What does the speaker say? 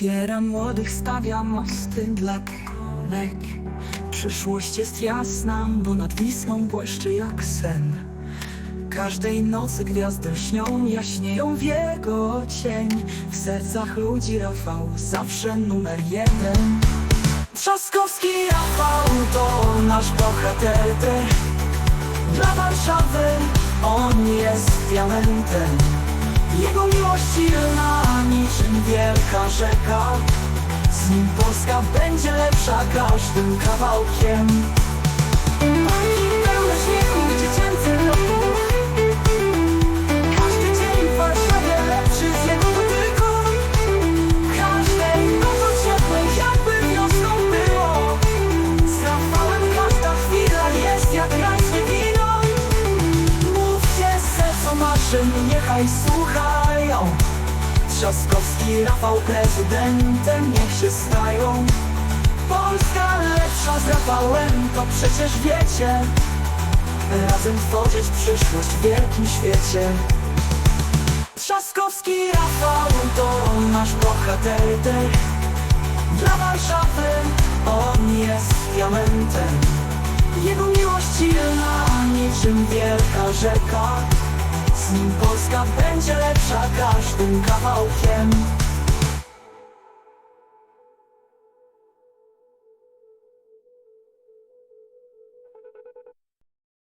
Wspieram młodych, stawiam mosty dla pokoleń Przyszłość jest jasna, bo nad Wisłą błyszczy jak sen. Każdej nocy gwiazdy śnią, jaśnieją w jego cień. W sercach ludzi Rafał zawsze numer jeden. Trzaskowski Rafał to nasz bohater. Dla Warszawy on jest diamentem. Jego miłość silna niczym wielka rzeka. Z nim Polska będzie lepsza każdym kawałkiem. Niechaj słuchają Trzaskowski, Rafał prezydentem, niech się stają. Polska lepsza z Rafałem, to przecież wiecie. Razem tworzyć przyszłość w wielkim świecie. Trzaskowski, Rafał to nasz bohater. Dla Warszawy on jest diamentem. Jego miłość silna niczym wielka rzeka Polska będzie lepsza każdym kawałkiem